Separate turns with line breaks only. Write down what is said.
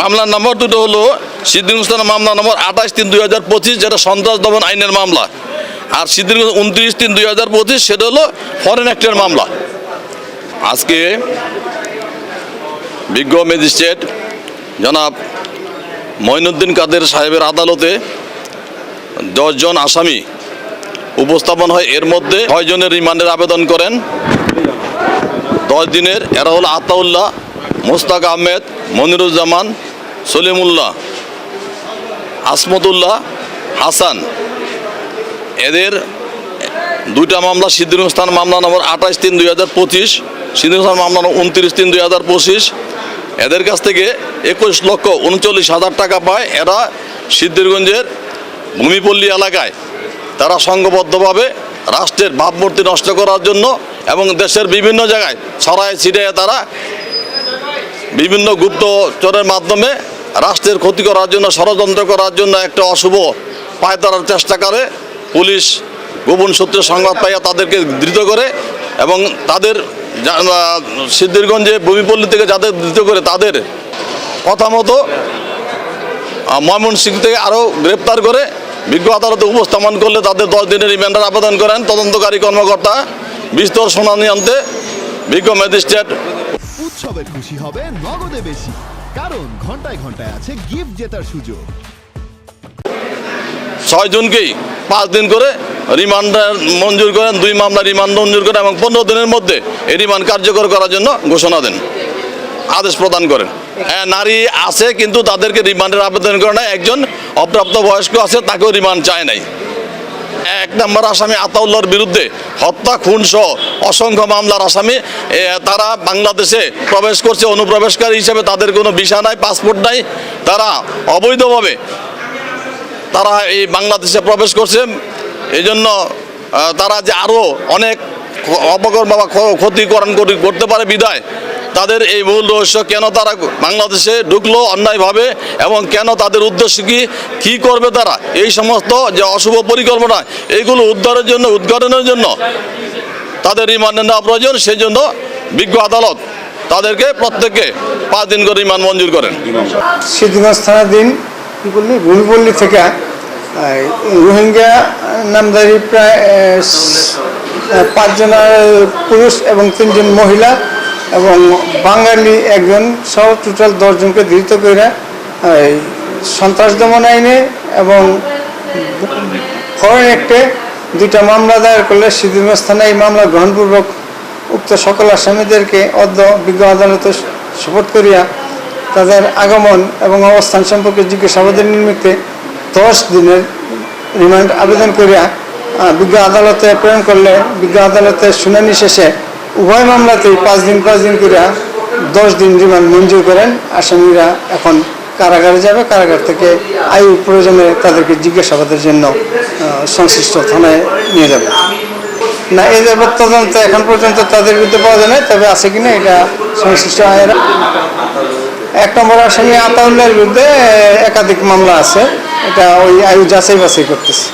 মামলার নম্বর দুটো হলো সিদ্দিকুস্তান মামলা নম্বর আঠাশ তিন দুই হাজার পঁচিশ, যেটা সন্ত্রাস দমন আইনের মামলা। আর সিদ্দিক উনত্রিশ তিন দুই হাজার পঁচিশ, সেটা হলো ফরেন অ্যাক্টের মামলা। আজকে বিজ্ঞ ম্যাজিস্ট্রেট জনাব মঈনুদ্দিন কাদের সাহেবের আদালতে দশজন আসামি উপস্থাপন হয়। এর মধ্যে ছয়জনের রিমান্ডের আবেদন করেন। দশ দিনের এরা হলো আতাউল্লাহ মোস্তাক আহমেদ, মনিরুজ্জামান, সলিমুল্লাহ, আসমতুল্লাহ, হাসান। এদের দুইটা মামলা সিদ্দিরস্থান মামলা নম্বর আঠাশ তিন দুই হাজার পঁচিশ সিদ্দিরস্থান মামলা উনত্রিশ তিন দুই হাজার পঁচিশ। এদের কাছ থেকে একুশ লক্ষ উনচল্লিশ হাজার টাকা পায় এরা সিদ্ধিরগঞ্জের ভূমিপল্লী এলাকায়। তারা সংঘবদ্ধভাবে রাষ্ট্রের ভাবমূর্তি নষ্ট করার জন্য এবং দেশের বিভিন্ন জায়গায় ছড়ায় ছিটিয়ে তারা বিভিন্ন গুপ্তচরের মাধ্যমে রাষ্ট্রের ক্ষতি করার জন্য ষড়যন্ত্র করার জন্য একটা অশুভ পায়তারার চেষ্টা করে। পুলিশ গোপন সূত্রে সংবাদ পাইয়া তাদেরকে ধৃত করে এবং তাদের সিদ্ধিরগঞ্জে ভূমিপল্লী থেকে যাদের ধৃত করে তাদের কথা মতো আহ, ময়মনসিংহ থেকে আরও গ্রেপ্তার করে বিজ্ঞ আদালতে উপস্থাপন করলে তাদের দশ দিনের রিমান্ডার আবেদন করেন। তদন্তকারী কর্মকর্তা বিস্তর শুনানি আনতে বিজ্ঞ ম্যাজিস্ট্রেট
উৎসবের খুশি হবে নগদে বেশি। কারণ ঘন্টায় ঘন্টায় আছে গিফট জেতার সুযোগ।
ছয়জনকেই পাঁচ দিন করে রিমান্ডার মঞ্জুর করেন, দুই মামলা রিমান্ড মঞ্জুর করেন এবং পনেরো দিনের মধ্যে এই রিমান্ড কার্যকর করার জন্য ঘোষণা দেন, আদেশ প্রদান করেন। হ্যাঁ নারী আছে কিন্তু তাদেরকে রিমান্ডের আবেদন করে নাই। একজন অপ্রাপ্ত বয়স্ক আছে, তাকেও রিমান্ড চায় নাই। এক নম্বর আসামি আতাউল্লাহর বিরুদ্ধে হত্যা খুন সহ অসংখ্য মামলার আসামি তারা বাংলাদেশে প্রবেশ করছে, অনুপ্রবেশকারী হিসেবে তাদের কোনো ভিসা নাই, পাসপোর্ট নাই, তারা অবৈধভাবে তারা এই বাংলাদেশে প্রবেশ করছে। এই জন্য তারা যে আরও অনেক অপকর্ম বা ক্ষতিকরণ করতে পারে বিদায় তাদের এই মূল রহস্য কেন তারা বাংলাদেশে ঢুকলো অন্যায়ভাবে এবং কেন তাদের উদ্দেশ্য কি, কী করবে তারা? এই সমস্ত যে অশুভ পরিকল্পনা এইগুলো উদ্ধারের জন্য, উদ্ঘাটনের জন্য তাদের রিমান্ডে নেওয়া প্রয়োজন সেই জন্য বিজ্ঞ আদালত তাদেরকে প্রত্যেককে পাঁচ দিন করে রিমান্ড মঞ্জুর করেন।
থানাধীন কি বললি থেকে রোহিঙ্গা নামধারী প্রায় পাঁচজন পুরুষ এবং তিনজন মহিলা এবং বাঙালি একজন, সহ টোটাল দশজনকে ধৃত করে সন্ত্রাস দমন আইনে এবং ফরেন অ্যাক্টে দুইটা মামলা দায়ের করলে সিদ্ধগঞ্জ থানায় এই মামলা গ্রহণপূর্বক উক্ত সকল আসামিদেরকে অদ্য বিজ্ঞ আদালতে শপথ করিয়া তাদের আগমন এবং অবস্থান সম্পর্কে জিজ্ঞাসাবাদের নিমিত্তে দশ দিনের রিমান্ড আবেদন করিয়া বিজ্ঞ আদালতে প্রেরণ করলে বিজ্ঞ আদালতের শুনানি শেষে উভয় মামলাতেই পাঁচ দিন পাঁচ দিন করে দশ দিন রিমান্ড মঞ্জুর করেন। আসামিরা এখন কারাগারে যাবে। কারাগার থেকে আয়ু প্রয়োজনে তাদেরকে জিজ্ঞাসাবাদের জন্য সংশ্লিষ্ট থানায় নিয়ে যাবে। না, এই তদন্ত এখন পর্যন্ত তাদের বিরুদ্ধে পাওয়া যায় না তবে আছে কিনা এটা সংশ্লিষ্ট আয়ের এক নম্বর আসামি আতাউল্লাহর বিরুদ্ধে একাধিক মামলা আছে। এটা ওই আয়ু যাচাই বাছাই করতেছে।